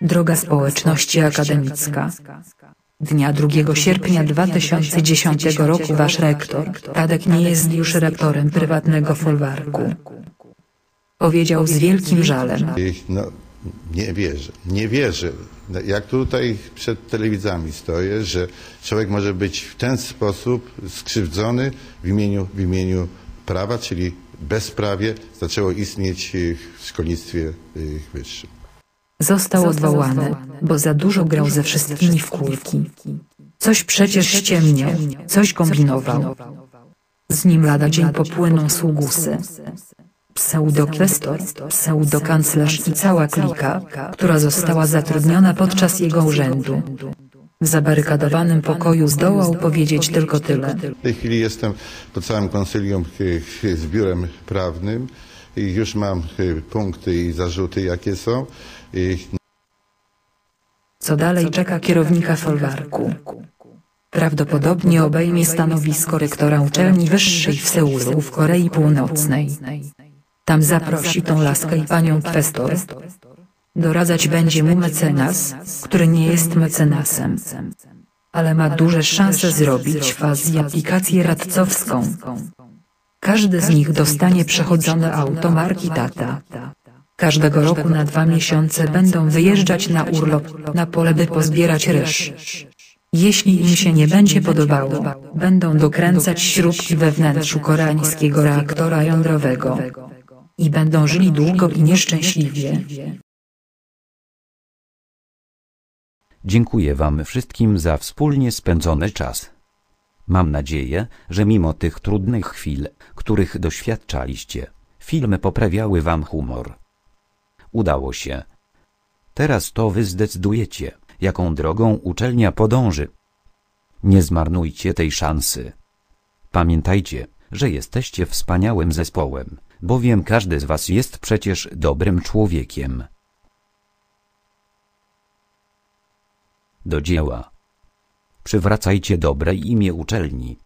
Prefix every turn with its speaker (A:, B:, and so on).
A: Droga społeczności akademicka. Dnia 2 sierpnia 2010 roku wasz rektor, Tadek nie jest już rektorem prywatnego folwarku. Powiedział z wielkim żalem.
B: No, nie wierzę, nie wierzę. No, Jak tutaj przed telewizami stoję, że człowiek może być w ten sposób skrzywdzony w imieniu, w imieniu prawa, czyli bezprawie zaczęło istnieć w szkolnictwie y, wyższym.
A: Został odwołany, bo za dużo grał ze wszystkimi w kulki. Coś przecież ściemniał, coś kombinował. Z nim lada dzień popłyną sługusy. Pseudokwestor, pseudokanclerz i cała klika, która została zatrudniona podczas jego urzędu. W zabarykadowanym pokoju zdołał powiedzieć tylko tyle.
B: W tej chwili jestem po całym konsylium z biurem prawnym już mam y, punkty i zarzuty, jakie są. I
A: Co dalej czeka kierownika folwarku? Prawdopodobnie obejmie stanowisko rektora uczelni wyższej w Seulu w Korei Północnej. Tam zaprosi tą laskę i panią kwestor. Doradzać będzie mu mecenas, który nie jest mecenasem, ale ma duże szanse zrobić faz i aplikację radcowską. Każdy z nich dostanie przechodzone auto marki Tata. Każdego roku na dwa miesiące będą wyjeżdżać na urlop na pole by pozbierać ryż. Jeśli im się nie będzie podobało, będą dokręcać śrubki we wnętrzu koreańskiego reaktora jądrowego. I będą żyli długo i nieszczęśliwie.
C: Dziękuję Wam wszystkim za wspólnie spędzony czas. Mam nadzieję, że mimo tych trudnych chwil, których doświadczaliście, filmy poprawiały Wam humor. Udało się. Teraz to Wy zdecydujecie, jaką drogą uczelnia podąży. Nie zmarnujcie tej szansy. Pamiętajcie, że jesteście wspaniałym zespołem, bowiem każdy z Was jest przecież dobrym człowiekiem. Do dzieła. Przywracajcie dobre imię uczelni.